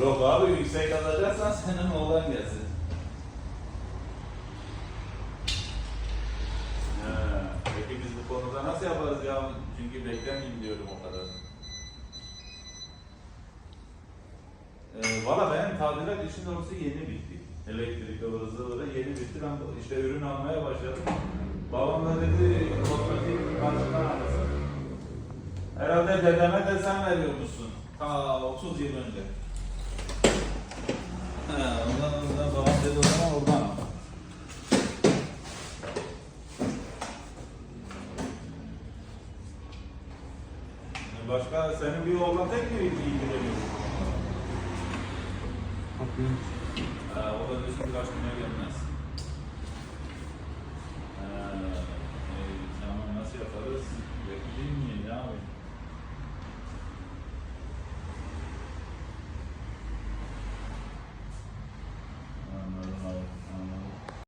Yok abi yüksek alacaksan senin oğlan gelsin. Peki biz bu konuda nasıl yaparız ya? Çünkü beklemeyeyim diyorum o kadar. Ee, Valla benim tadilat işin doğrusu yeni bitti. Elektrik zıvırı yeni bitti. Ben işte ürün almaya başladım. Babam da dedi otomatik karşıdan alırsın. Herhalde dedeme de sen veriyormuşsun. Ta 30 yıl önce. Başka senin bir oğlan tek mi ilgileniyor? Ha, o da diyorsun birkaç güne